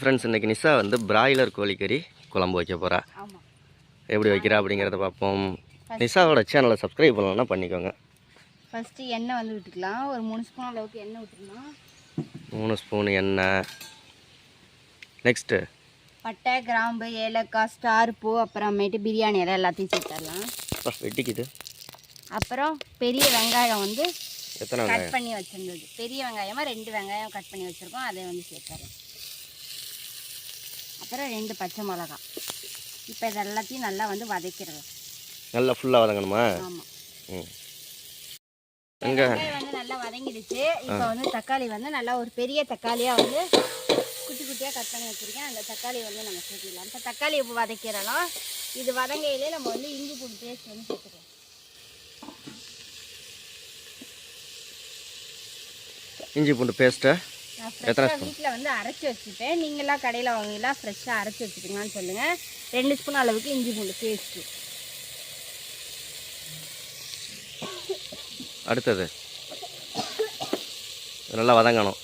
Friends இன்னைக்கு நிஷா வந்து broiler கோழிக்கறி குழம்பு வைக்க போகிறா எப்படி வைக்கிறா அப்படிங்கிறத பார்ப்போம். நிஷாவோட சேனலை சப்ஸ்கிரைப் பண்ணலன்னா பண்ணிக்கோங்க. ஃபஸ்ட்டு எண்ணெய் வந்து விட்டுக்கலாம். ஒரு மூணு ஸ்பூன் அளவுக்கு எண்ணெய் விட்டுக்கலாம். மூணு ஸ்பூன் எண்ணெய். நெக்ஸ்ட்டு பட்டை கிராம்பு ஏலக்காய் ஸ்டார் பூ அப்புறமேட்டு பிரியாணி இலை எல்லாத்தையும் சேர்த்துடலாம் வெட்டிக்குது. அப்புறம் பெரிய வெங்காயம் வந்து எத்தனை கட் பண்ணி வச்சிருந்தது. பெரிய வெங்காயமாக ரெண்டு வெங்காயம் கட் பண்ணி வச்சுருக்கோம். அதை வந்து சேர்த்துறேன் அப்புறம் ரெண்டு பச்சை மிளகா. இப்போ இது எல்லாத்தையும் நல்லா வந்து வதக்கிடலாம். நல்லா ஃபுல்லாக வதங்கணுமா? ஆமாம் ம். வெங்காயம் வந்து நல்லா வதங்கிடுச்சு. இப்போ வந்து தக்காளி வந்து நல்லா ஒரு பெரிய தக்காளியாக வந்து குட்டி குட்டியாக கட் பண்ணி வச்சுருக்கேன். அந்த தக்காளி வந்து நம்ம சேர்த்திடலாம் இப்போ தக்காளி இப்போ வதக்கிடலாம். இது வதங்கையிலே நம்ம வந்து இஞ்சி பூண்டு பேஸ்ட் வந்து சேர்த்துக்கலாம். இஞ்சி பூண்டு பேஸ்ட்டை ஃப்ரெஷ்ஷாக வீட்டில் வந்து அரைச்சி வச்சுட்டேன் நீங்களாம் கடையில் வாங்கிலாம் ஃப்ரெஷ்ஷாக அரைச்சி வச்சுக்கீங்களான்னு சொல்லுங்கள் ரெண்டு ஸ்பூன் அளவுக்கு இஞ்சி பூண்டு பேஸ்ட்டு அடுத்தது. நல்லா வதங்கணும்.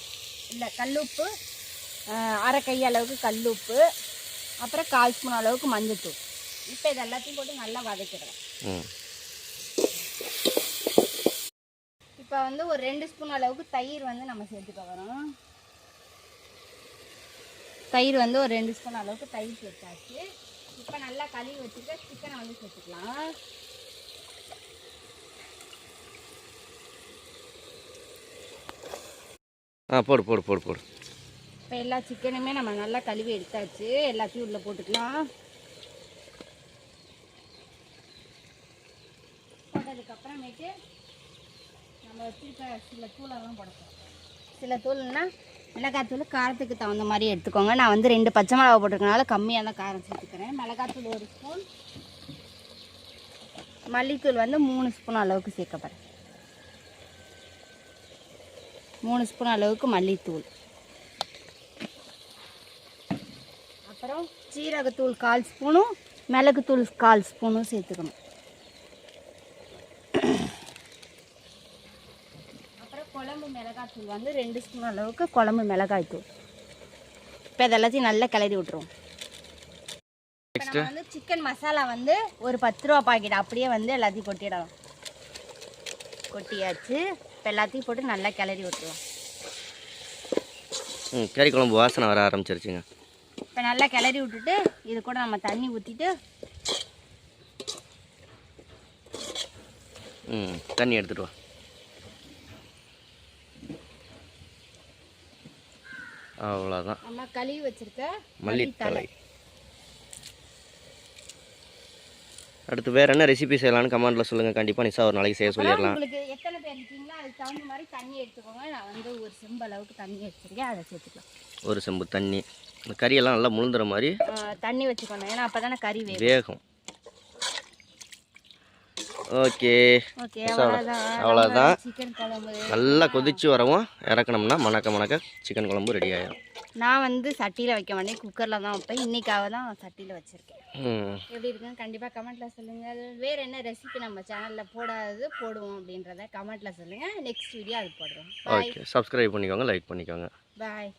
இல்லை கல்லுப்பு அரை கை அளவுக்கு கல்லுப்பு அப்புறம் கால் ஸ்பூன் அளவுக்கு மஞ்சத்தூள். இப்போ இது எல்லாத்தையும் போட்டு நல்லா வதக்கிடுறேன் இப்போ வந்து ஒரு ரெண்டு ஸ்பூன் அளவுக்கு தயிர் வந்து நம்ம சேர்த்துக்க வரோம் தயிர் வந்து ஒரு ரெண்டு ஸ்பூன் அளவுக்கு தயிர் சேர்த்தாச்சு. இப்போ நல்லா கழுவி வச்சுட்டு சிக்கனை வந்து சேர்த்துக்கலாம். ஆ போடு போடு போடு போடு. இப்போ எல்லா சிக்கனுமே நம்ம நல்லா கழுவி எடுத்தாச்சு. எல்லாத்தையும் உள்ளே போட்டுக்கலாம். போட்டதுக்கப்புறமேட்டு நம்ம வச்சுருக்க சில தூளெல்லாம் போடணும் சில தூள்னா மிளகாத்தூள் காரத்துக்கு தகுந்த மாதிரி எடுத்துக்கோங்க. நான் வந்து ரெண்டு பச்சை மிளகா போட்டிருக்கனால கம்மியாக தான் காரம் சேர்த்துக்கிறேன். மிளகாத்தூள் ஒரு ஸ்பூன். மல்லித்தூள் வந்து மூணு ஸ்பூன் அளவுக்கு சேர்க்கப்படுறேன் மூணு ஸ்பூன் அளவுக்கு மல்லித்தூள். அப்புறம் சீரகத்தூள் கால் ஸ்பூனும் மிளகுத்தூள் கால் ஸ்பூனும் சேர்த்துக்கணும். மிளகாத்தூள் வந்து ரெண்டு ஸ்பூன் அளவுக்கு குழம்பு மிளகாய் தூள். இப்போ இதெல்லாத்தையும் நல்லா கிளறி விட்ருவோம் நம்ம வந்து சிக்கன் மசாலா வந்து ஒரு பத்து ரூபா பாக்கெட் அப்படியே வந்து எல்லாத்தையும் கொட்டிடலாம். கொட்டியாச்சு. இப்போ எல்லாத்தையும் போட்டு நல்லா கிளறி விட்டுருவோம். ம் கறி குழம்பு வாசனை வர ஆரம்பிச்சிருச்சுங்க. இப்போ நல்லா கிளறி விட்டுட்டு இது கூட நம்ம தண்ணி ஊற்றிட்டு ம் தண்ணி எடுத்துட்டு வா. அவ்வளோதான் நம்ம கழுவி வச்சிருக்க மல்லித்தலை அடுத்து வேறு என்ன ரெசிபி செய்யலாம்னு கமெண்ட்டில் சொல்லுங்கள் கண்டிப்பாக நிஷா ஒரு நாளைக்கு செய்ய சொல்லிடலாம். உங்களுக்கு எத்தனை பேர் இருக்கீங்களோ அதுக்கு தகுந்த மாதிரி தண்ணி எடுத்துக்கோங்க. நான் வந்து ஒரு செம்பு அளவுக்கு தண்ணி எடுத்துருக்கேன் அதை சேர்த்துக்கலாம். ஒரு செம்பு தண்ணி. இந்த கறியெல்லாம் நல்லா முழுந்துற மாதிரி தண்ணி வச்சுக்கணும். ஏன்னா அப்போ தானே கறி வேகும். ஓகே. ஓகே அவ்வளோ- அவ்வளோதான். அவ்வளோதான். சிக்கன் குழம்பு. நல்லா கொதிச்சு வரவும் இறக்கணும்னா மணக்க மணக்க சிக்கன் குழம்பு ரெடி ஆயிடும் நான் வந்து சட்டியில் வைக்க மாட்டேன். குக்கரில் தான் வைப்பேன். இன்னைக்காக தான் சட்டியில் வச்சுருக்கேன். எப்படி இருக்குன்னு கண்டிப்பாக கமெண்ட்டில் சொல்லுங்கள் வேறு என்ன ரெசிபி நம்ம சேனலில் போடாதது போடுவோம் அப்படின்றத கமெண்ட்டில் சொல்லுங்கள் நெக்ஸ்ட் வீடியோ அது போடுறோம். ஓகே சப்ஸ்கிரைப் பண்ணிக்கோங்க லைக் பண்ணிக்கோங்க. பாய்